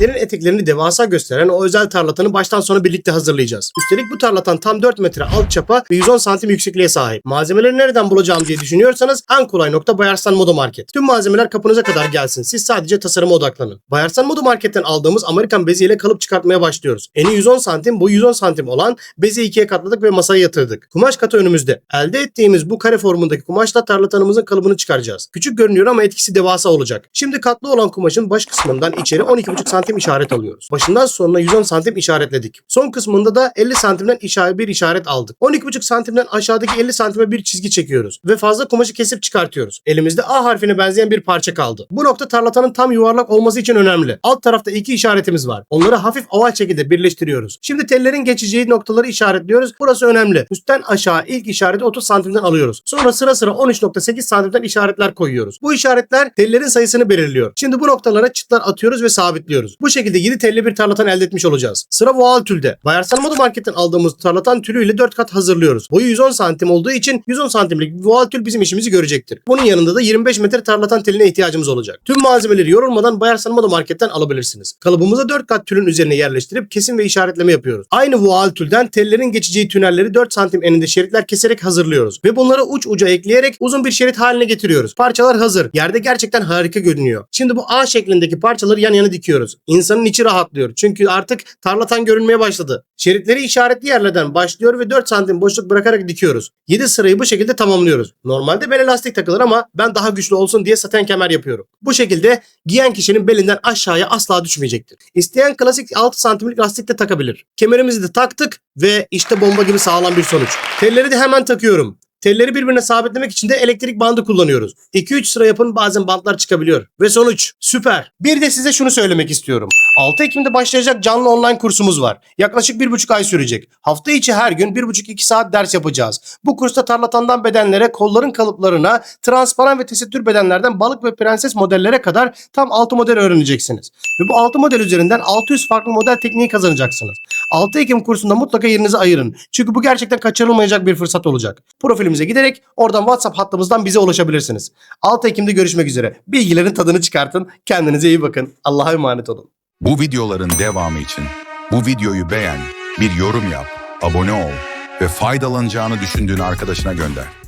şeritlerin eteklerini devasa gösteren o özel tarlatanı baştan sona birlikte hazırlayacağız. Üstelik bu tarlatan tam 4 metre alt çapa ve 110 santim yüksekliğe sahip. Malzemeleri nereden bulacağım diye düşünüyorsanız en kolay nokta Bayarsan Moda Market. Tüm malzemeler kapınıza kadar gelsin. Siz sadece tasarıma odaklanın. Bayarsan Moda Market'ten aldığımız Amerikan beziyle kalıp çıkartmaya başlıyoruz. Eni 110 santim, boyu 110 santim olan bezi ikiye katladık ve masaya yatırdık. Kumaş katı önümüzde. Elde ettiğimiz bu kare formundaki kumaşla tarlatanımızın kalıbını çıkaracağız. Küçük görünüyor ama etkisi devasa olacak. Şimdi katlı olan kumaşın baş kısmından içeri 12,5 santim işaret alıyoruz. Başından sonuna 110 santim işaretledik. Son kısmında da 50 santimden işaret bir işaret aldık. 12,5 santimden aşağıdaki 50 santime bir çizgi çekiyoruz ve fazla kumaşı kesip çıkartıyoruz. Elimizde A harfine benzeyen bir parça kaldı. Bu nokta tarlatanın tam yuvarlak olması için önemli. Alt tarafta iki işaretimiz var. Onları hafif oval şekilde birleştiriyoruz. Şimdi tellerin geçeceği noktaları işaretliyoruz. Burası önemli. Üstten aşağı ilk işareti 30 santimden alıyoruz. Sonra sıra sıra 13.8 santimden işaretler koyuyoruz. Bu işaretler tellerin sayısını belirliyor. Şimdi bu noktalara çıtlar atıyoruz ve sabitliyoruz. Bu şekilde 7 telli bir tarlatan elde etmiş olacağız. Sıra voal tülde. Bayarsan Moda Market'ten aldığımız tarlatan tülüyle 4 kat hazırlıyoruz. Boyu 110 santim olduğu için 110 santimlik voal tül bizim işimizi görecektir. Bunun yanında da 25 metre tarlatan teline ihtiyacımız olacak. Tüm malzemeleri yorulmadan Bayarsan Moda Market'ten alabilirsiniz. Kalıbımıza 4 kat tülün üzerine yerleştirip kesim ve işaretleme yapıyoruz. Aynı voal tülden tellerin geçeceği tünelleri 4 santim eninde şeritler keserek hazırlıyoruz. Ve bunları uç uca ekleyerek uzun bir şerit haline getiriyoruz. Parçalar hazır. Yerde gerçekten harika görünüyor. Şimdi bu A şeklindeki parçaları yan yana dikiyoruz. İnsanın içi rahatlıyor. Çünkü artık tarlatan görünmeye başladı. Şeritleri işaretli yerlerden başlıyor ve 4 santim boşluk bırakarak dikiyoruz. 7 sırayı bu şekilde tamamlıyoruz. Normalde bele lastik takılır ama ben daha güçlü olsun diye saten kemer yapıyorum. Bu şekilde giyen kişinin belinden aşağıya asla düşmeyecektir. İsteyen klasik 6 santimlik lastik de takabilir. Kemerimizi de taktık ve işte bomba gibi sağlam bir sonuç. Telleri de hemen takıyorum. Telleri birbirine sabitlemek için de elektrik bandı kullanıyoruz. 2-3 sıra yapın bazen bantlar çıkabiliyor. Ve sonuç süper. Bir de size şunu söylemek istiyorum. 6 Ekim'de başlayacak canlı online kursumuz var. Yaklaşık 1,5 ay sürecek. Hafta içi her gün 1,5-2 saat ders yapacağız. Bu kursta tarlatandan bedenlere, kolların kalıplarına, transparan ve tesettür bedenlerden balık ve prenses modellere kadar tam 6 model öğreneceksiniz. Ve bu 6 model üzerinden 600 farklı model tekniği kazanacaksınız. 6 Ekim kursunda mutlaka yerinizi ayırın. Çünkü bu gerçekten kaçırılmayacak bir fırsat olacak. Profilimize giderek oradan WhatsApp hattımızdan bize ulaşabilirsiniz. 6 Ekim'de görüşmek üzere. Bilgilerin tadını çıkartın. Kendinize iyi bakın. Allah'a emanet olun. Bu videoların devamı için bu videoyu beğen, bir yorum yap, abone ol ve faydalanacağını düşündüğün arkadaşına gönder.